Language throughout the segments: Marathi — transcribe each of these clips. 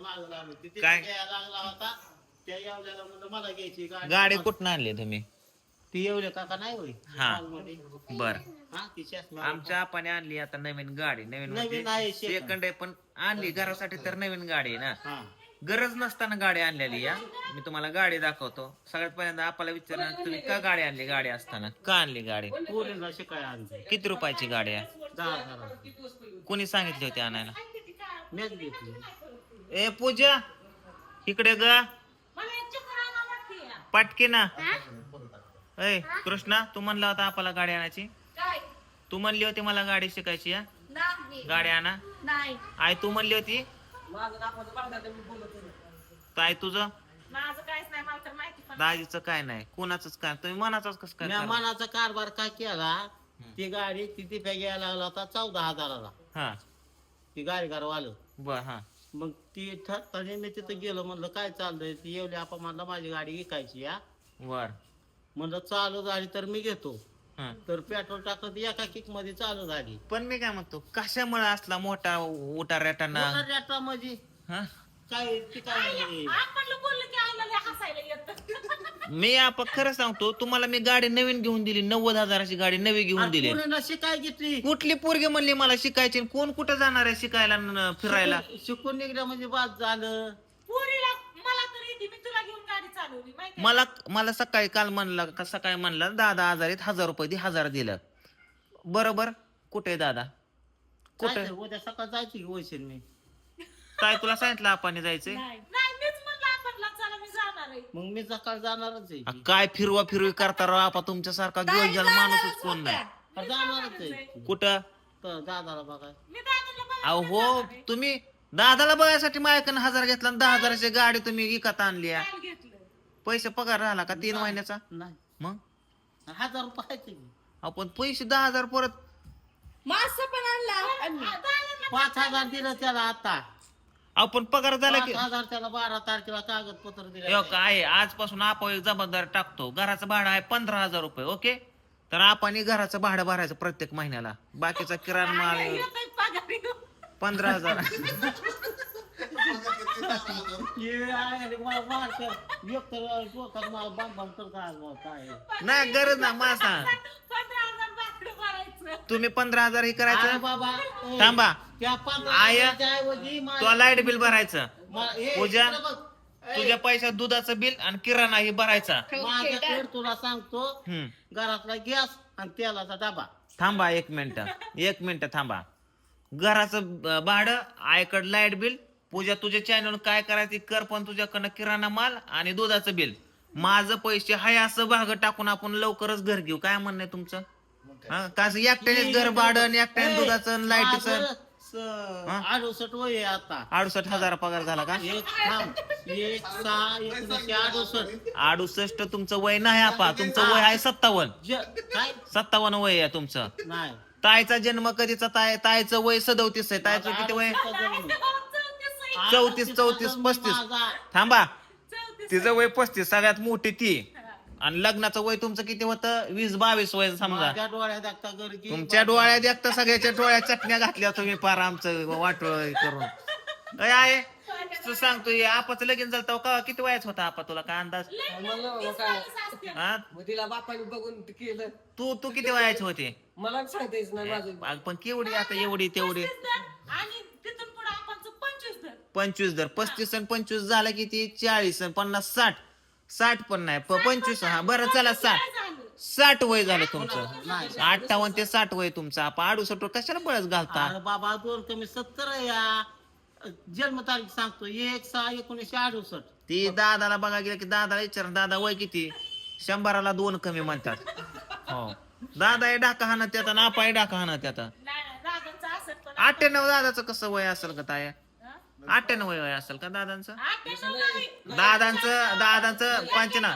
मागं लागलो. तिथे काय? घ्यायला लागला होता. त्या येवल्याला म्हणलं मला घ्यायची गाडी. गाडी कुठं आणली तुम्ही? ती येवले काका नाही होय. हा. मालमध्ये. बर. हा ती चष्मा आमच्या आपाने आणली आता नवीन गाडी. नवीन नवीन आहे, second. सेकंड आहे पण आणली घरासाठी तर नवीन गाडी आहे ना. हा. गरज नसताना गाडी आणलेली या. मी तुम्हाला गाडी दाखवतो. सगळ्यात पहिल्यांदा आपल्याला विचारणार तुम्ही का गाडी आणली? गाडी असताना. का आणली गाडी? पोरीला शिकाय आणते किती रुपयाची गाडी आहे? दहा हजार. कोणी सांगितली होती आणायला? मीच घेतली. ए पूजा. इकडे ग. पाटकी ना. ए कृष्णा तू म्हणला होता आपल्याला गाडी आणायची? काय? तू म्हणली होती मला गाडी शिकायची या नाही. गाडी आणा. नाही. आई तू म्हणली होती? ताई तुझं? दाजीचं काय नाही. कोणाचंच काय तुम्ही मनाचंच कसं काय? मनाचा कारभार काय केला? ती गाडी तिथे घ्यायला लागला होता? चौदा हजाराला. हा. ती गाडी वाल बर हा. मग ती ठरताने मी तिथं गेलो म्हणलं काय चाललंय? ती येवली आपण म्हणलं माझी गाडी विकायची या बर. म्हणलं चालू झाली तर मी घेतो. हा. तर पेट्रोल टाकलं ती एका किकमध्ये चालू झाली. पण मी काय म्हणतो कशामुळे असला मोठा उटा रेटाना? रेटा म्हणजे हा? काय ती काय आपण बोललं मी आपण खरं सांगतो तुम्हाला मी गाडी नवीन घेऊन दिली नव्वद हजाराची गाडी नवी घेऊन दिली. शिकाय घेतली. कुठली पोरगी म्हणली मला शिकायची आणि कोण कुठं जाणार आहे शिकायला न- फिरायला? शिकून- निघलं म्हणजे बाद झालं. पुरीला मला तर येते मी तुला घेऊन गाडी चालवली माहिती मला मला सकाळी काल म्हणला का सकाळी म्हणला दादा आजारीत हजार रुपये दे हजार दिलं. बरोबर. कुठे दादा? कुठे? जायचं, उद्या सकाळ जायची वैशील मी. काय तुला सांगितलं आपण जायचंय? नाही मग मी सकाळ जाणारच आहे. की. काय फिरवा फिरवी करता राव आपा तुमच्यासारखा घेऊन गेला माणूसच कोण नाही. अरे जाणारच आहे. की. कुठं? तर दादाला बघा. मी दादाला बघा अहो हो तुम्ही दादाला बघायसाठी माझ्याकडे हजार घेतला आणि दहा हजाराची गाडी तुम्ही विकत आणली आहे. काल घेतलं. पैसे पगार राहिला का तीन महिन्याचा? नाही. मग? हजार रुपये आहेत की. आपण पैसे दहा हजार परत मासा पण आणला. दादाला पाच हजार दिलं त्याला आता. आपण पगार झाला की पाच हजार त्याला बारा तारखेला कागदपत्र यो दिले काय आजपासून आपण एक जबाबदारी टाकतो. घराचं भाडं आहे पंधरा हजार रुपये ओके? तर आपण घराचं भाडं भरायचं प्रत्येक महिन्याला. बाकीचा किराणा माल पंधरा हजार. नाही गरज ना मासा तुम्ही पंधरा हजार हे करायचं? बाबा. ए, थांबा. त्या पंधरा आय- हजाराच्या ऐवजी मा- तुला लाइट बिल भरायचं. ए, पूजा, इकडे बघ. ए, तुझ्या पैशात दुधाचं बिल आणि किराणा हे भरायचा. माझ्याकडे तुला सांगतो. हम्म. घरातला गॅस आणि तेलाचा डबा. थांबा एक मिनिट. एक मिनिट थांबा. घराचं भाडं आयकड लाइट बिल. पूजा तुझ्या चॅनल काय करायचं कर पण तुझ्याकडनं किराणा माल आणि दुधाचं बिल. माझं पैसे हाय असं भाग टाकून आपण लवकरच घर घेऊ. काय म्हणणं आहे तुमचं? हा एकट्यानेच घर भाडं एकट्याने दुधाचं लाईटीचं? अडुसष्ट वय आहे आता. अडुसष्ट हजार पगार झाला का? एक थांब. एक सहा एकोणीसशे अडुसष्ट. अडुसष्ट तुमचं वय नाही आपा. तुमचं वय आहे सत्तावन्न. ज- काय? सत्तावन्न वय आहे तुमचं. नाही. ताईचा जन्म कधीचा? ताय ताईचं वय सदोतीस आहे. ताईचं किती वय? चौतीस चौतीस पस्तीस. थांबा. तिचं वय पस्तीस सगळ्यात मोठी ती. आणि लग्नाचं वय तुमचं किती होतं? वीस बावीस वय समजा. माझ्या डोळ्यात तुमच्या डोळ्यात एकता सगळ्याच्या डोळ्यात चटण्या घातल्या तुम्ही पार आमचं वाटोळ करून. काय आहे. तू सांगतो हे आपाचं लगीन झालं तेव्हा किती वयाच होता आपा तुला? काय अंदाज? हा? मग तिला बापाने बघून ते केलं. तू तू किती वयाची होते? मला बी सांगता येत नाही माझं. पण केवढी आता एवढी तेवढी? आणि तिथून पुढे आपण पंचवीस धर पंचवीस पस्तीस आणि पंचवीस झालं की ती चाळीस आणि पन्नास साठ. साठ पण नाही प- पंचवीस हा बरं चला साठ. साठ वय झालं तुमचं. अठ्ठावन्न ते साठ वय तुमचं. आपण अडुसष्ट वर कशाला बळच घालता? अरे बाबा दोन कमी सत्तर आहे या. जन्म तारीख सांगतो. एक सहा एकोणीसशे अडुसष्ट. ती दादाला बघा गेलं की दादाला विचार दादा वय किती? शंभराला दोन कमी म्हणतात. हो. दादा हे डाका हाणत त्यात आणि आपा हे डाका हाणत असत पण अठ्ठ्याण्णव दादाचं कसं वय असेल का ताया? अठ्ठ्याण्णव वय असेल का दादांचं. दादांचं दादांचं पंचना.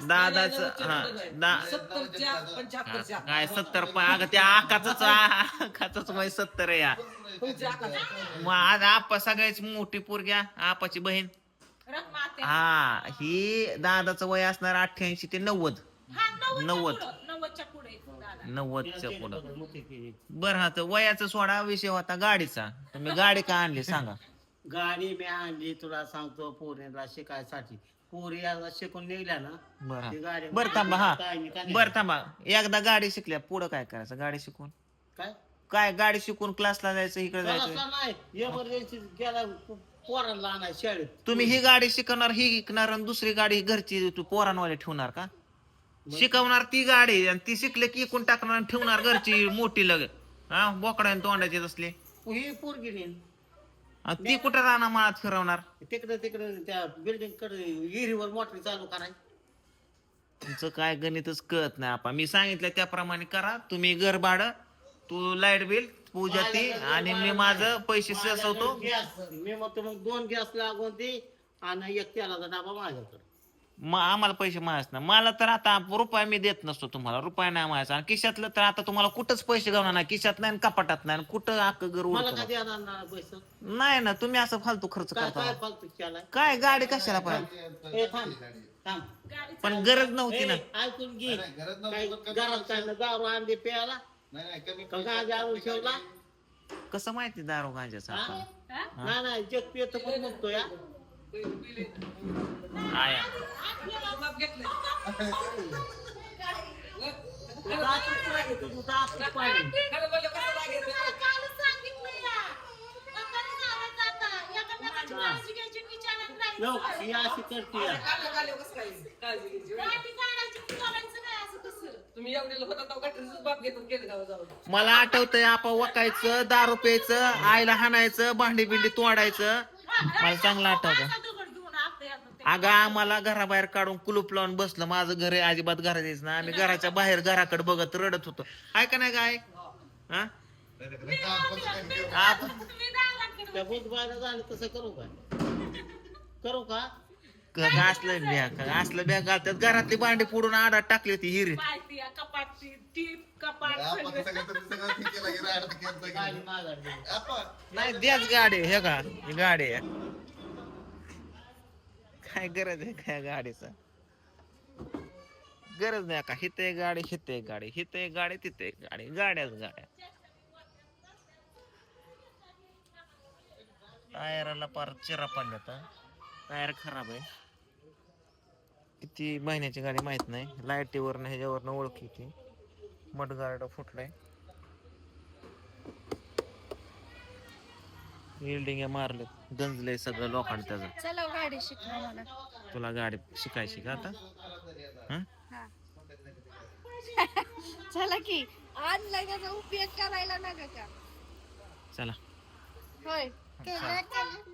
दादाचं हा दा काय सत्तर पण अगं त्या आकाच आकाच वय सत्तर आहे या. मग आज आपा सगळ्याच मोठी पोरग्या आपाची बहीण. हा ही दादाचं वय असणार अठ्ठ्याऐंशी ते नव्वद नव्वद. पुढं. नव्वदच्या पुढे येतो दादा. नव्वदच्या पुढं. बरं हा तर वयाचा सोडा विषय होता गाडीचा. तुम्ही गाडी का आणली सांगा. गाडी मी आणली तुला सांगतो पोरीला शिकायसाठी. पोरी आता शिकून निघल्या ना ती बरं गाडी बरं थांबा हा. काय मी काय बरं थांबा. एकदा गाडी शिकल्या पुढं काय करायचं? गाडी शिकून? काय? काय गाडी शिकून क्लासला जायचं इकडे मला जायचं? असं नाही एमर्जन्सी गेला पोरांना आणाय शाळेत. तुम्ही ही गाडी शिकवणार ही शिकणार आणि दुसरी गाडी घरची तू पोरांवाले ठेवणार का? शिकवणार ती गाडी आणि ती शिकले की इकून टाकणार आणि ठेवणार घरची मोठी लग. हा बोकडा तोंडाचे ही पोरगी. आणि ती कुठं राहणार माळात फिरवणार? तिकडे तिकडे त्या बिल्डिंगकडे विहिरीवर मोटर चालू कराय. तुमचं काय गणितच कळत नाही आपण मी सांगितलं त्याप्रमाणे करा. तुम्ही घर भाडं तू लाइट बिल पूजा ती आणि मी माझं पैसे ससवतो गॅस. मी म्हणतो मग दोन गॅस लागून ती आणि एक तेलाचा डबा माझ्याकडे. मग आम्हाला पैसे मागायच ना मला तर आता रुपये मी देत नसतो तुम्हाला. रुपये नाही मागायचा आणि खिशातलं तर आता तुम्हाला कुठंच पैसे घालणार नाही. खिशात नाही आणि कपाटात नाही. आणि कुठं मला कधी येणार नाही पैसे? नाही ना तुम्ही असं फालतू खर्च काय करता काय फालतू केलाय काय गाडी कशाला पाहिजे? थांब थांब. पण गरज नव्हती ना. ए, ऐकून घे. नाही, गरज काय नव्हती, पण घरात काय ना दारू आणली प्यायला? नाही नाही कमी का गाडी आणून ठेवला? कसं माहिती दारू गांजाचं हा? नाही नाही जग पियत पण म्हणतो या? आया अशी करते. तुम्ही बाप मला आठवतंय आपण वकायचं दारू प्यायचं आईला हाणायचं भांडी बिंडी तोडायचं. मला चांगलं आठवतं असा दगड घेऊन आपल्या हातात ते. अगं आम्हाला घराबाहेर काढून कुलूप लावून बसलं. माझं घर आहे अजिबात घरात यायचं ना आम्ही घराच्या बाहेर घराकडे बघत रडत होतो. आहे का नाही काय हा? आप- तुम्ही दारात त्या झालं तसं करू का? करू का? क- असलं बॅग असलं बॅग घालतात. घरातली भांडी फोडून आडात टाकली होती हिरी पायती, कपाटची, टीप, कपाट आपण सगळं. सगळं तुम्ही सगळं ठीक केलं की राहत केलं की गाडी नाही. आपण द्याच गाडी हे का ही गाडी आहे. काय गरज आहे काय गाडीचा? गरज नाही का हिथे एक गाडी हिथे एक गाडी. हिथे एक गाडी तिथे एक गाडी. गाड्याच गाड्या. टायराला पार चिरा पडल्यात टायर खराब आहे. किती महिन्याची गाडी माहीत नाही. लाईटीवरनं ह्याच्यावरनं ओळखी ती. मडगार्ड फुटलाय. बिल्डिंग मारले गंजलंय सगळं लोखंड त्याचं. चला गाडी शिकवा मला. तुला गाडी शिकायची का आता? हं? चला की आणलाय त्याचा उपयोग करायला नका का? चला. होय.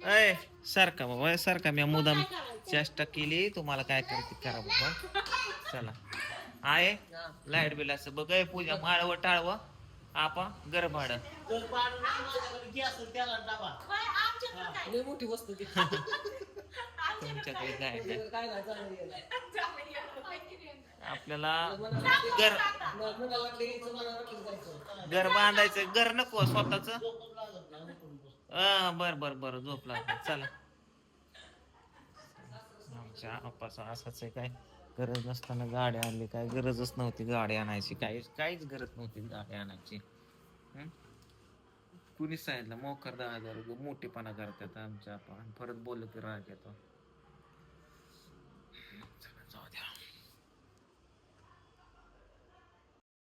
अय सारखा बाबा सारखा. मी मुदाम चेष्टा केली तुम्हाला काय करायची करा बाबा. चला. आहे? लाइट बिल असं बघ ए, पूजा माळव टाळव. आपा घर भाडं जर पाडून माझ्याकडे गॅस त्याला डबा होय, आमच्याकडे काय? लय मोठी वस्तू ती तुमच्याकडे काय नाही. काय नाही चांगली आहे. आपल्याला घर मला म्हणायला वाटलं यायचं, मला वाटलं जायचं. घर बांधायचं घर नको स्वतःच बर बर बर झोप लागते चला आमच्या आपाचं असंच आहे काय गरज नसताना गाडी आणली. काय गरजच नव्हती गाडी आणायची. काही काहीच गरज नव्हती गाडी आणायची. कुणी सांगितलं मोकर दहा हजार रुपये मोठेपणा करतात आमच्या. आपण परत बोललं की राग येतो.